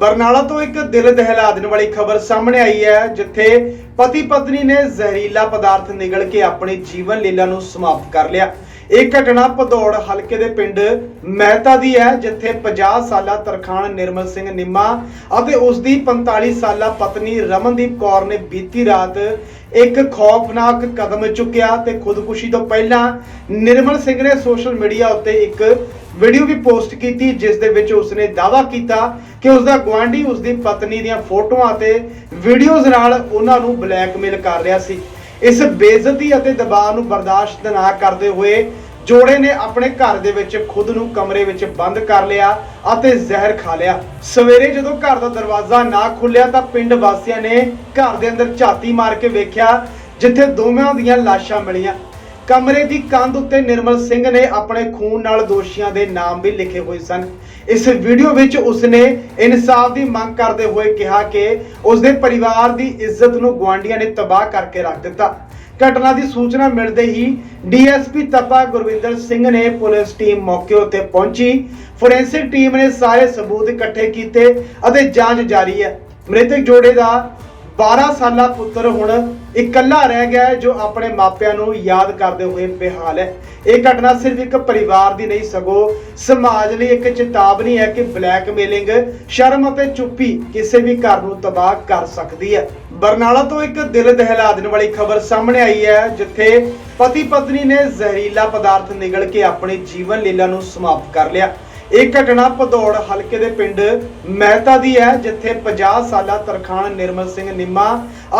ਬਰਨਾਲਾ ਤੋਂ ਇੱਕ ਦਿਲ ਦਹਿਲਾ ਦੇਣ ਵਾਲੀ ਖਬਰ ਸਾਹਮਣੇ ਆਈ ਹੈ, ਜਿੱਥੇ ਪਤੀ ਪਤਨੀ ਨੇ ਜ਼ਹਿਰੀਲਾ ਪਦਾਰਥ ਨਿਗਲ ਕੇ ਆਪਣੀ ਜੀਵਨ ਲੀਲਾ ਨੂੰ ਸਮਾਪਤ ਕਰ ਲਿਆ। ਇਹ ਘਟਨਾ ਭਦੌੜ ਹਲਕੇ ਦੇ ਪਿੰਡ ਮਹਿਤਾ ਦੀ ਹੈ, ਜਿੱਥੇ 50 ਸਾਲਾ ਤਰਖਾਣ ਨਿਰਮਲ ਸਿੰਘ ਨਿੰਮਾ ਅਤੇ ਉਸ ਦੀ 45 ਸਾਲਾ ਪਤਨੀ ਰਮਨਦੀਪ ਕੌਰ ਨੇ ਬੀਤੀ ਰਾਤ ਇੱਕ ਖੌਫਨਾਕ ਕਦਮ ਚੁੱਕਿਆ ਤੇ ਖੁਦਕੁਸ਼ੀ ਤੋਂ ਪਹਿਲਾਂ ਨਿਰਮਲ ਸਿੰਘ ਨੇ ਸੋਸ਼ਲ ਮੀਡੀਆ ਉੱਤੇ ਇੱਕ ਵੀਡੀਓ ਵੀ ਪੋਸਟ ਕੀਤੀ, ਜਿਸ ਦੇ ਵਿੱਚ ਉਸਨੇ ਦਾਅਵਾ ਕੀਤਾ ਕਿ ਉਸਦਾ ਗਵਾਂਢੀ ਉਸ ਪਤਨੀ ਦੀਆਂ ਫੋਟੋਆਂ ਅਤੇ ਵੀਡੀਓਜ਼ ਨਾਲ ਉਹਨਾਂ ਨੂੰ ਬਲੈਕਮੇਲ ਕਰ ਰਿਹਾ ਸੀ। ਇਸ ਬੇਇੱਜ਼ਤੀ ਅਤੇ ਦਬਾਅ ਨੂੰ ਬਰਦਾਸ਼ਤ ਨਾ ਕਰਦੇ ਹੋਏ ਜੋੜੇ ਨੇ ਆਪਣੇ ਘਰ ਦੇ ਵਿੱਚ ਖੁਦ ਨੂੰ ਕਮਰੇ ਵਿੱਚ ਬੰਦ ਕਰ ਲਿਆ ਅਤੇ ਜ਼ਹਿਰ ਖਾ ਲਿਆ। ਸਵੇਰੇ ਜਦੋਂ ਘਰ ਦਾ ਦਰਵਾਜ਼ਾ ਨਾ ਖੁੱਲਿਆ ਤਾਂ ਪਿੰਡ ਵਾਸੀਆਂ ਨੇ ਘਰ ਦੇ ਅੰਦਰ ਝਾਤੀ ਮਾਰ ਕੇ ਵੇਖਿਆ, ਜਿੱਥੇ ਦੋਵਾਂ ਦੀਆਂ ਲਾਸ਼ਾਂ ਮਿਲੀਆਂ। ਕਮਰੇ ਦੀ ਕੰਧ ਉੱਤੇ ਨਿਰਮਲ ਸਿੰਘ ਨੇ ਆਪਣੇ ਖੂਨ ਨਾਲ ਦੋਸ਼ੀਆਂ ਦੇ ਨਾਮ ਵੀ ਲਿਖੇ ਹੋਏ ਸਨ। ਇਸ ਵੀਡੀਓ ਵਿੱਚ ਉਸਨੇ ਇਨਸਾਫ ਦੀ ਮੰਗ ਕਰਦੇ ਹੋਏ ਕਿਹਾ ਕਿ ਉਸਦੇ ਪਰਿਵਾਰ ਦੀ ਇੱਜ਼ਤ ਨੂੰ ਗੁਆਂਢੀਆਂ ਨੇ ਤਬਾਹ ਕਰਕੇ ਰੱਖ ਦਿੱਤਾ। ਘਟਨਾ ਦੀ ਸੂਚਨਾ ਮਿਲਦੇ ਹੀ ਡੀਐਸਪੀ ਤਪਾ ਗੁਰਵਿੰਦਰ ਸਿੰਘ ਨੇ ਪੁਲਿਸ ਟੀਮ ਮੌਕੇ ਉੱਤੇ ਪਹੁੰਚੀ। ਫੋਰੈਂਸਿਕ ਟੀਮ ਨੇ ਸਾਰੇ ਸਬੂਤ ਇਕੱਠੇ ਕੀਤੇ ਅਤੇ ਜਾਂਚ ਜਾਰੀ ਹੈ। ਮ੍ਰਿਤਕ ਜੋੜੇ ਦਾ 12 ਸਾਲਾ ਪੁੱਤਰ ਹੁਣ ਇਕੱਲਾ ਰਹਿ ਗਿਆ ਹੈ, ਜੋ ਆਪਣੇ ਮਾਪਿਆਂ ਨੂੰ ਯਾਦ ਕਰਦੇ ਹੋਏ ਬੇਹਾਲ ਹੈ। ਇਹ ਘਟਨਾ ਸਿਰਫ ਇੱਕ ਪਰਿਵਾਰ ਦੀ ਨਹੀਂ, ਸਗੋਂ ਸਮਾਜ ਲਈ ਇੱਕ ਚੇਤਾਵਨੀ ਹੈ ਕਿ ਬਲੈਕਮੇਲਿੰਗ ਸ਼ਰਮ ਅਤੇ ਚੁੱਪੀ ਕਿਸੇ ਵੀ ਘਰ ਨੂੰ ਤਬਾਹ ਕਰ ਸਕਦੀ ਹੈ। ਬਰਨਾਲਾ ਤੋਂ ਇੱਕ ਦਿਲ ਦਹਿਲਾ ਦੇਣ ਵਾਲੀ ਖਬਰ ਸਾਹਮਣੇ ਆਈ ਹੈ, ਜਿੱਥੇ ਪਤੀ ਪਤਨੀ ਨੇ ਜ਼ਹਿਰੀਲਾ ਪਦਾਰਥ ਨਿਗਲ ਕੇ ਆਪਣੀ ਜੀਵਨ ਲੀਲਾ ਨੂੰ ਸਮਾਪਤ ਕਰ ਲਿਆ। ਇਹ ਘਟਨਾ ਭਦੌੜ ਹਲਕੇ ਦੇ ਪਿੰਡ ਮਹਿਤਾ ਦੀ ਹੈ, ਜਿੱਥੇ 50 ਸਾਲਾ ਤਰਖਾਣ ਨਿਰਮਲ ਸਿੰਘ ਨਿੰਮਾ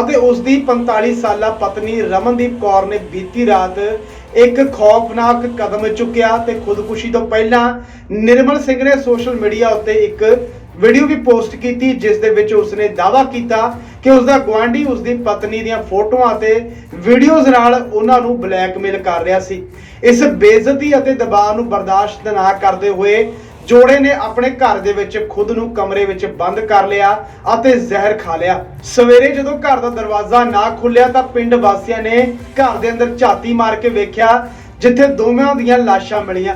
ਅਤੇ ਉਸ ਦੀ 45 ਸਾਲਾ ਪਤਨੀ ਰਮਨਦੀਪ ਕੌਰ ਨੇ ਬੀਤੀ ਰਾਤ ਇੱਕ ਖੌਫਨਾਕ ਕਦਮ ਚੁੱਕਿਆ ਤੇ ਖੁਦਕੁਸ਼ੀ ਤੋਂ ਪਹਿਲਾਂ ਨਿਰਮਲ ਸਿੰਘ ਨੇ ਸੋਸ਼ਲ ਮੀਡੀਆ ਉੱਤੇ ਇੱਕ ਵੀਡੀਓ ਵੀ ਪੋਸਟ ਕੀਤੀ, ਜਿਸ ਦੇ ਵਿੱਚ ਉਸਨੇ ਦਾਅਵਾ ਕੀਤਾ ਕਿ ਉਸ ਦਾ ਗਵਾਂਢੀ ਉਸ ਦੀ ਪਤਨੀ ਦੀਆਂ ਫੋਟੋਆਂ ਅਤੇ ਵੀਡੀਓਜ਼ ਨਾਲ ਉਹਨਾਂ ਨੂੰ ਬਲੈਕਮੇਲ ਕਰ ਰਿਹਾ ਸੀ। ਇਸ ਬੇਇੱਜ਼ਤੀ ਅਤੇ ਦਬਾਅ ਨੂੰ ਬਰਦਾਸ਼ਤ ਨਾ ਕਰਦੇ ਹੋਏ ਜੋੜੇ ਨੇ ਆਪਣੇ ਘਰ ਦੇ ਵਿੱਚ ਖੁਦ ਨੂੰ ਕਮਰੇ ਵਿੱਚ ਬੰਦ ਕਰ ਲਿਆ ਅਤੇ ਜ਼ਹਿਰ ਖਾ ਲਿਆ। ਸਵੇਰੇ ਜਦੋਂ ਘਰ ਦਾ ਦਰਵਾਜ਼ਾ ਨਾ ਖੁੱਲਿਆ ਤਾਂ ਪਿੰਡ ਵਾਸੀਆਂ ਨੇ ਘਰ ਦੇ ਅੰਦਰ ਝਾਤੀ ਮਾਰ ਕੇ ਵੇਖਿਆ ਜਿੱਥੇ ਦੋਵਾਂ ਦੀਆਂ ਲਾਸ਼ਾਂ ਮਿਲੀਆਂ।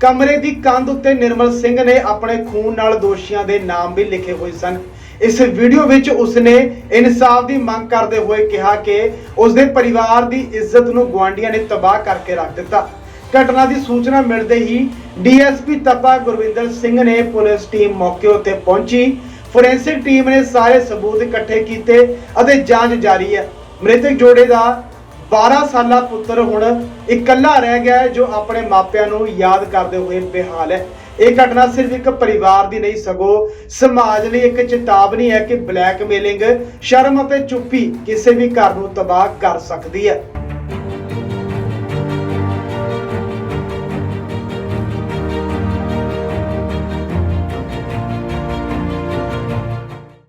ਕਮਰੇ ਦੀ ਕੰਧ ਉੱਤੇ ਨਿਰਮਲ ਸਿੰਘ ਨੇ ਆਪਣੇ ਖੂਨ ਨਾਲ ਦੋਸ਼ੀਆਂ ਦੇ ਨਾਮ ਵੀ ਲਿਖੇ ਹੋਏ ਸਨ। ਇਸ ਵੀਡੀਓ ਵਿੱਚ ਉਸਨੇ ਇਨਸਾਫ ਦੀ ਮੰਗ ਕਰਦੇ ਹੋਏ ਕਿਹਾ ਕਿ ਉਸਦੇ ਪਰਿਵਾਰ ਦੀ ਇੱਜ਼ਤ ਨੂੰ ਗੁਆਂਢੀਆਂ ਨੇ ਤਬਾਹ ਕਰਕੇ ਰੱਖ ਦਿੱਤਾ। ਘਟਨਾ ਦੀ ਸੂਚਨਾ ਮਿਲਦੇ ਹੀ ਡੀਐਸਪੀ ਤਪਾ ਗੁਰਵਿੰਦਰ ਸਿੰਘ ਨੇ ਪੁਲਿਸ ਟੀਮ ਮੌਕੇ ਉੱਤੇ ਪਹੁੰਚੀ। ਫੋਰੈਂਸਿਕ ਟੀਮ ਨੇ ਸਾਰੇ ਸਬੂਤ ਇਕੱਠੇ ਕੀਤੇ ਅਤੇ ਜਾਂਚ ਜਾਰੀ ਹੈ। ਮ੍ਰਿਤਕ ਜੋੜੇ ਦਾ 12 ਸਾਲਾ ਪੁੱਤਰ ਹੁਣ ਇਕੱਲਾ ਰਹਿ ਗਿਆ ਹੈ, ਜੋ ਆਪਣੇ ਮਾਪਿਆਂ ਨੂੰ ਯਾਦ ਕਰਦੇ ਹੋਏ ਬੇਹਾਲ ਹੈ। ਇਹ ਘਟਨਾ ਸਿਰਫ ਇੱਕ ਪਰਿਵਾਰ ਦੀ ਨਹੀਂ, ਸਗੋਂ ਸਮਾਜ ਲਈ ਇੱਕ ਚੇਤਾਵਨੀ ਹੈ ਕਿ ਬਲੈਕਮੇਲਿੰਗ ਸ਼ਰਮ ਅਤੇ ਚੁੱਪੀ ਕਿਸੇ ਵੀ ਘਰ ਨੂੰ ਤਬਾਹ ਕਰ ਸਕਦੀ ਹੈ।